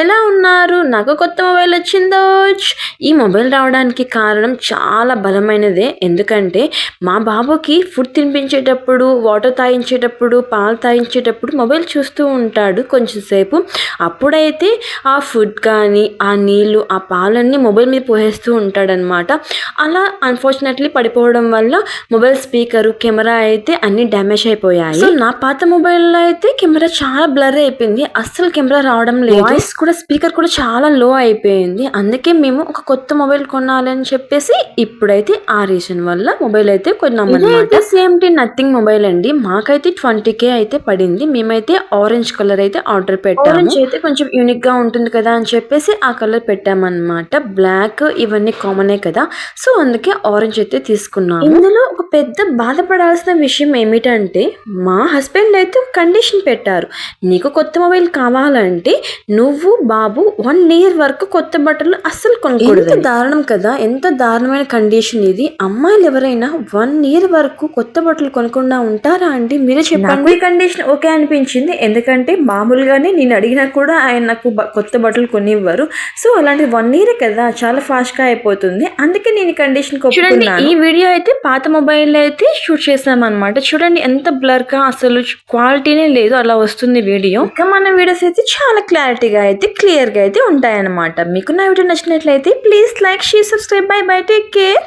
ఎలా ఉన్నారు? నాకు కొత్త మొబైల్ వచ్చిందో? ఈ మొబైల్ రావడానికి కారణం చాలా బలమైనదే. ఎందుకంటే మా బాబుకి ఫుడ్ తినిపించేటప్పుడు వాటర్ తాగించేటప్పుడు పాలు తాగించేటప్పుడు మొబైల్ చూస్తూ ఉంటాడు కొంచెం సేపు. అప్పుడైతే ఆ ఫుడ్ కానీ ఆ నీళ్ళు ఆ పాలన్నీ మొబైల్ మీద పోసేస్తూ ఉంటాడనమాట అలా అన్ఫార్చునేట్లీ పడిపోవడం వల్ల మొబైల్ స్పీకర్ కెమెరా అయితే అన్ని డ్యామేజ్ అయిపోయాయి. నా పాత మొబైల్లో అయితే కెమెరా చాలా బ్లర్ అయిపోయింది. అస్సలు కెమెరా రావడం లేదు. వాయిస్ కూడా స్పీకర్ కూడా చాలా లో అయిపోయింది. అందుకే మేము ఒక కొత్త మొబైల్ కొనాలని చెప్పేసి ఇప్పుడైతే ఆ రీజన్ వల్ల మొబైల్ అయితే కొన్నాం అనమాట సేమ్ టీ నథింగ్ మొబైల్ అండి. మాకైతే ట్వంటీ కే అయితే పడింది. మేమైతే ఆరెంజ్ కలర్ అయితే ఆర్డర్ పెట్టాము. ఆరెంజ్ అయితే కొంచెం యూనిక్గా ఉంటుంది కదా అని చెప్పేసి ఆ కలర్ పెట్టామన్నమాట. బ్లాక్ ఇవన్నీ కామనే కదా. సో అందుకే ఆరెంజ్ అయితే తీసుకున్నాము. ఇందులో పెద్ద బాధపడాల్సిన విషయం ఏమిటంటే మా హస్బెండ్ అయితే కండిషన్ పెట్టారు. నీకు కొత్త మొబైల్ కావాలంటే నువ్వు బాబు వన్ ఇయర్ వరకు కొత్త బట్టలు అస్సలు ఎంత దారుణం కదా ఎంత దారుణమైన కండిషన్ ఇది. అమ్మాయిలు ఎవరైనా వన్ ఇయర్ వరకు కొత్త బట్టలు కొనకుండా ఉంటారా అండి? మీరే చెప్పండి. ఈ కండిషన్ ఓకే అనిపించింది. ఎందుకంటే మామూలుగానే నేను అడిగినా కూడా ఆయన నాకు కొత్త బట్టలు కొనివ్వరు. సో అలాంటి వన్ ఇయర్ కదా చాలా ఫాస్ట్గా అయిపోతుంది. అందుకే నేను కండిషన్ చూడండి ఈ వీడియో అయితే పాత మొబైల్ అయితే షూట్ చేసాం అనమాట చూడండి ఎంత బ్లర్గా అసలు క్వాలిటీనే లేదు అలా వస్తుంది వీడియో. ఇంకా మన వీడియోస్ అయితే చాలా క్లారిటీగా అయితే క్లియర్గా అయితే ఉంటాయన్నమాట. మీకు నా వీడియో నచ్చినట్లయితే please like share subscribe. Bye bye. Take care.